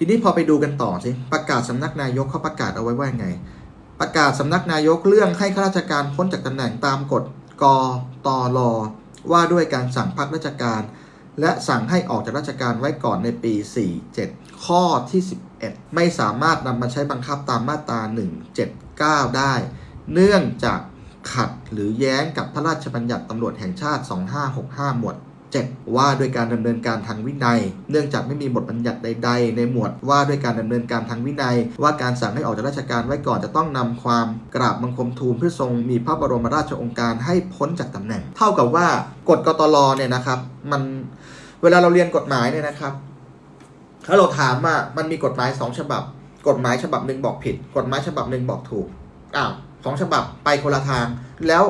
ทีนี้พอไปดูกันต่อสิประกาศสำนักนายกเขาประกาศเอาไว้ว่าไง ประกาศสำนักนายกเรื่องให้ข้าราชการพ้นจากตำแหน่งตามกฎกตลว่าด้วยการสั่งพักราชการ และสั่งให้ออกจากราชการไว้ก่อนในปี 47 ข้อที่ 11 ไม่สามารถนำมาใช้บังคับตามมาตรา 179 ได้ เนื่องจากขัดหรือแย้งกับพระราชบัญญัติตำรวจแห่งชาติ 2565 หมวด 7 ว่าด้วยการดำเนินการทางวินัย เนื่องจากไม่มีบทบัญญัติใด ๆ ในหมวดว่าด้วยการดำเนินการทางวินัย ว่าการสั่งให้ออกจากราชการไว้ก่อนจะต้องนำความกราบบังคมทูลเพื่อทรงมีพระบรมราชโองการให้พ้นจากตำแหน่ง เท่ากับว่ากฎกตลเนี่ยนะครับมันเวลาเราเรียนกฎหมายเนี่ยนะครับ ถ้าเราถามว่ามันมีกฎหมายสองฉบับ กฎหมายฉบับหนึ่งบอกผิด กฎหมายฉบับหนึ่งบอกถูกอ้าวสองฉบับไปคนละทาง แล้ว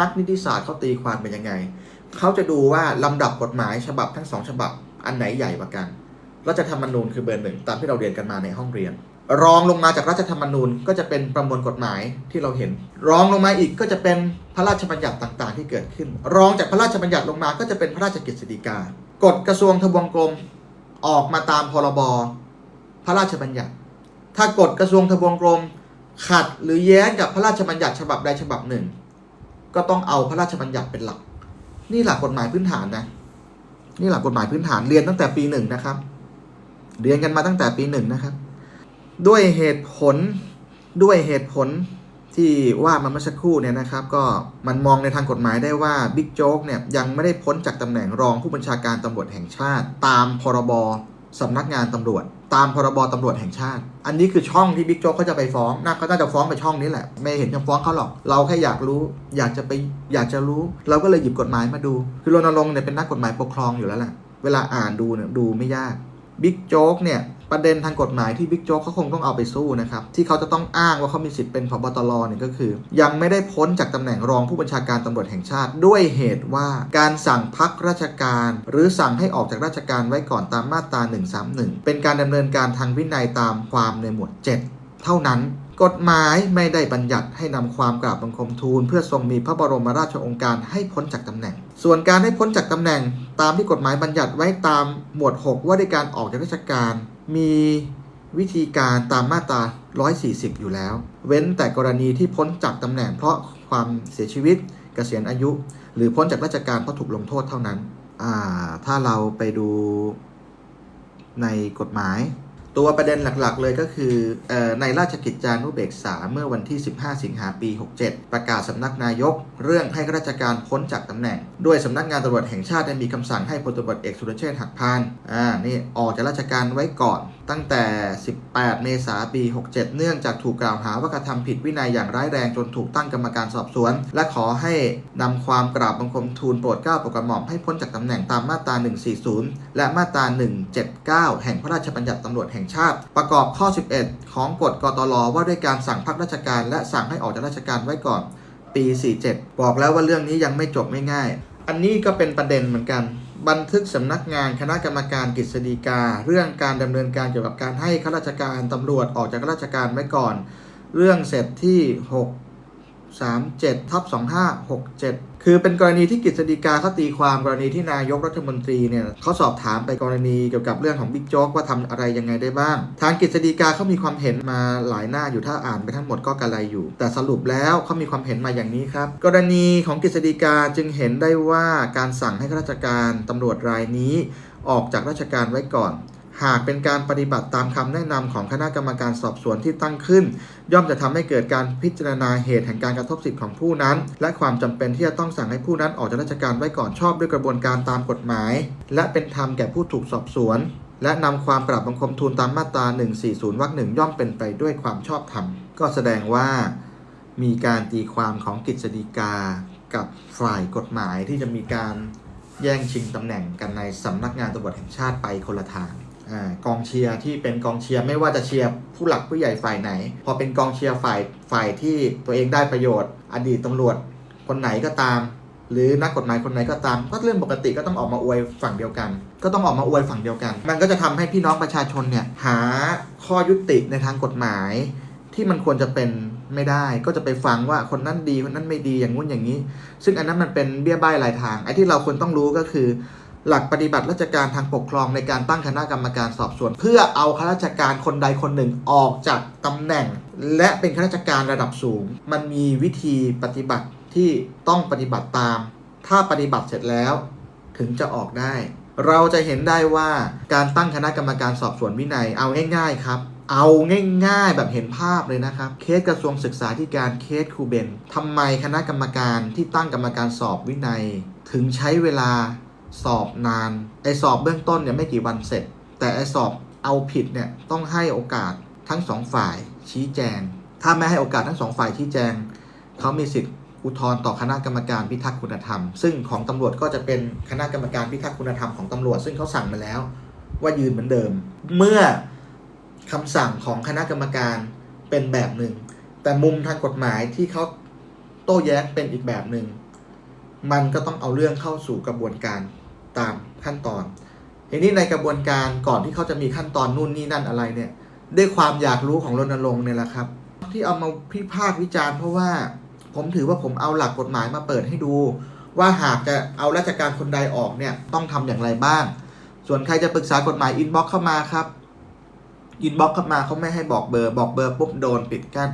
นักนิติศาสตร์เขาตีความเป็นยังไง เขาจะดูว่าลำดับกฎหมายฉบับทั้งสองฉบับอันไหนใหญ่กว่ากัน รัฐธรรมนูญคือเบอร์หนึ่งตามที่เราเรียนกันมาในห้องเรียน รองลงมาจากรัฐธรรมนูญก็จะเป็นประมวลกฎหมายที่เราเห็น รองลงมาอีกก็จะเป็นพระราชบัญญัติต่างๆ ที่เกิดขึ้น รองจากพระราชบัญญัติลงมาก็จะเป็นพระราชกฤษฎีกากฎกระทรวงทบวงกรมออกมาตามพรบพระราชบัญญัติ ถ้ากฎกระทรวงทบวงกรมขัดหรือแย้งกับพระราชบัญญัติฉบับใดฉบับหนึ่ง ก็ต้องเอาพระราชบัญญัติเป็นหลัก นี่หลักกฎหมายพื้นฐานนะ นี่หลักกฎหมายพื้นฐานเรียนตั้งแต่ปีหนึ่งนะครับ เรียนกันมาตั้งแต่ปีหนึ่งนะครับ ด้วยเหตุผลด้วยเหตุผลที่ว่ามาเมื่อสักครู่เนี่ยนะครับ ก็มันมองในทางกฎหมายได้ว่าบิ๊กโจ๊กเนี่ยยังไม่ได้พ้นจากตำแหน่งรองผู้บัญชาการตำรวจแห่งชาติ ตามพรบ สำนักงานตำรวจ ตามพรบตำรวจแห่งชาติ อันนี้คือช่องที่บิ๊กโจ๊กเขาจะไปฟ้องน่าก็น่าจะฟ้องไปช่องนี้แหละ ไม่เห็นจะฟ้องเขาหรอก เราแค่อยากรู้ อยากจะไปอยากจะรู้ เราก็เลยหยิบกฎหมายมาดู คือรณรงค์เนี่ยเป็นนักกฎหมายปกครองอยู่แล้วแหละเวลาอ่านดูเนี่ยดูไม่ยากบิ๊กโจ๊กเนี่ย ประเด็นทางกฎหมายที่บิ๊กโจ๊กเขาคงต้องเอาไปสู้นะครับ ที่เขาจะต้องอ้างว่าเขามีสิทธิ์เป็นพบตรเนี่ยก็คือ ยังไม่ได้พ้นจากตำแหน่งรองผู้บัญชาการตำรวจแห่งชาติ ด้วยเหตุว่าการสั่งพักราชการ หรือสั่งให้ออกจากราชการไว้ก่อนตามมาตรา 131 เป็นการดำเนินการทางวินัยตามความในหมวด 7 เท่านั้นกฎหมายไม่ได้บัญญัติให้นำความกราบบังคมทูล เพื่อทรงมีพระบรมราชองค์การให้พ้นจากตำแหน่ง ส่วนการให้พ้นจากตำแหน่ง ตามที่กฎหมายบัญญัติไว้ตามหมวด 6 ว่าด้วยการออกจากราชการ มีวิธีการตามมาตรา 140 อยู่แล้ว เว้นแต่กรณีที่พ้นจากตำแหน่งเพราะความเสียชีวิตเกษียณอายุ หรือพ้นจากราชการเพราะถูกลงโทษเท่านั้น ถ้าเราไปดูในกฎหมาย ตัวประเด็นหลักๆ เลยก็คือออในราชกิจจานุเบกษาเมื่อวันที่ 15 สิงหาปี 67 ประกาศสำนักนายก เรื่องให้ข้าราชการพ้นจากตำแหน่ง ด้วยสำนักงานตำรวจแห่งชาติได้มีคำสั่งให้พลตำรวจเอกสุรเชษฐ์หักพานอ่านี่ออกจากราชการไว้ก่อนตั้งแต่ 18 เมษายน ปี 67 เนื่องจากถูกกล่าวหาว่ากระทำผิดวินัยอย่างร้ายแรงจนถูกตั้งกรรมการสอบสวน และขอให้นำความกราบบังคมทูลโปรดเกล้าโปรดกระหม่อมให้พ้นจากตำแหน่งตามมาตรา 140 และมาตรา 179 แห่งพระราชบัญญัติตำรวจแห่งชาติ ประกอบข้อ 11 ของกฎกตลว่าด้วยการสั่งพักราชการ และสั่งให้ออกจากราชการไว้ก่อน ปี 47 บอกแล้วว่าเรื่องนี้ยังไม่จบไม่ง่าย อันนี้ก็เป็นประเด็นเหมือนกัน บันทึกสำนักงานคณะกรรมการกฤษฎีกา เรื่องการดำเนินการเกี่ยวกับการให้ข้าราชการตำรวจออกจากราชการไว้ก่อน เรื่องเสร็จที่ 6 37ทับ2567 คือเป็นกรณีที่กฤษฎีกาเขาตีความกรณีที่นายกรัฐมนตรีเนี่ยเขาสอบถามไปกรณีเกี่ยวกับเรื่องของบิ๊กโจ๊กว่าทำอะไรยังไงได้บ้าง ทางกฤษฎีกาเขามีความเห็นมาหลายหน้าอยู่ถ้าอ่านไปทั้งหมดก็กระไรอยู่ แต่สรุปแล้วเขามีความเห็นมาอย่างนี้ครับ กรณีของกฤษฎีกาจึงเห็นได้ว่าการสั่งให้ข้าราชการตำรวจรายนี้ออกจากราชการไว้ก่อน หากเป็นการปฏิบัติตามคำแนะนำของคณะกรรมการสอบสวนที่ตั้งขึ้น ย่อมจะทำให้เกิดการพิจารณาเหตุแห่งการกระทบสิทธิของผู้นั้น และความจำเป็นที่จะต้องสั่งให้ผู้นั้นออกจากราชการไว้ก่อนชอบด้วยกระบวนการตามกฎหมาย และเป็นธรรมแก่ผู้ถูกสอบสวน และนำความกราบบังคมทูลตามมาตรา 140 วรรคหนึ่งย่อมเป็นไปด้วยความชอบธรรม ก็แสดงว่ามีการตีความของกฤษฎีกา กับฝ่ายกฎหมายที่จะมีการแย่งชิงตำแหน่งกันในสำนักงานตำรวจแห่งชาติไปคนละทาง อกองเชียร์ที่เป็นกองเชียร์ไม่ว่าจะเชียร์ผู้หลักผู้ใหญ่ฝ่ายไหน พอเป็นกองเชียร์ฝ่ายฝ่ายที่ตัวเองได้ประโยชน์ อดีตตำรวจคนไหนก็ตาม หรือนักกฎหมายคนไหนก็ตาม ก็เรื่องปกติก็ต้องออกมาอวยฝั่งเดียวกัน ก็ต้องออกมาอวยฝั่งเดียวกัน มันก็จะทำให้พี่น้องประชาชนเนี่ยหาข้อยุติในทางกฎหมาย ที่มันควรจะเป็นไม่ได้ก็จะไปฟังว่าคนนั้นดีคนนั้นไม่ดีอย่างงู้นอย่างนี้ ซึ่งอันนั้นมันเป็นเบี้ยใบ้ลายทางไอ้ที่เราควรต้องรู้ก็คือ หลักปฏิบัติราชการทางปกครองในการตั้งคณะกรรมการสอบสวน เพื่อเอาข้าราชการคนใดคนหนึ่งออกจากตำแหน่ง และเป็นข้าราชการระดับสูง มันมีวิธีปฏิบัติที่ต้องปฏิบัติตาม ถ้าปฏิบัติเสร็จแล้ว ถึงจะออกได้ เราจะเห็นได้ว่าการตั้งคณะกรรมการสอบสวนวินัยเอาง่ายๆครับเอาง่ายๆ แบบเห็นภาพเลยนะครับ เคสกระทรวงศึกษาธิการเคสครูเบนทำไมคณะกรรมการที่ตั้งกรรมการสอบวินัย ถึงใช้เวลา สอบนาน ไอสอบเบื้องต้นเนี่ยไม่กี่วันเสร็จ แต่ไอสอบเอาผิดเนี่ยต้องให้โอกาสทั้งสองฝ่ายชี้แจง ถ้าไม่ให้โอกาสทั้งสองฝ่ายชี้แจง เขามีสิทธิ์อุทธรณ์ต่อคณะกรรมการพิทักษ์คุณธรรม ซึ่งของตำรวจก็จะเป็นคณะกรรมการพิทักษ์คุณธรรมของตำรวจ ซึ่งเขาสั่งมาแล้ว ว่ายืนเหมือนเดิม เมื่อคำสั่งของคณะกรรมการเป็นแบบหนึ่ง แต่มุมทางกฎหมายที่เขาโต้แย้งเป็นอีกแบบหนึ่ง มันก็ต้องเอาเรื่องเข้าสู่กระบวนการ ตามขั้นตอนทีนี้ในกระบวนการก่อนที่เขาจะมีขั้นตอนนู่นนี่นั่นอะไรเนี่ย ด้วยความอยากรู้ของรณรงค์เนี่ยแหละครับ ที่เอามาพิพากวิจารณ์เพราะว่าผมถือว่าผมเอาหลักกฎหมายมาเปิดให้ดู ว่าหากจะเอาราชการคนใดออกเนี่ยต้องทำอย่างไรบ้าง ส่วนใครจะปรึกษากฎหมายอินบ็อกเข้ามาครับอินบ็อกเข้ามาเขาไม่ให้บอกเบอร์บอกเบอร์ปุ๊บโดนปิดกั้น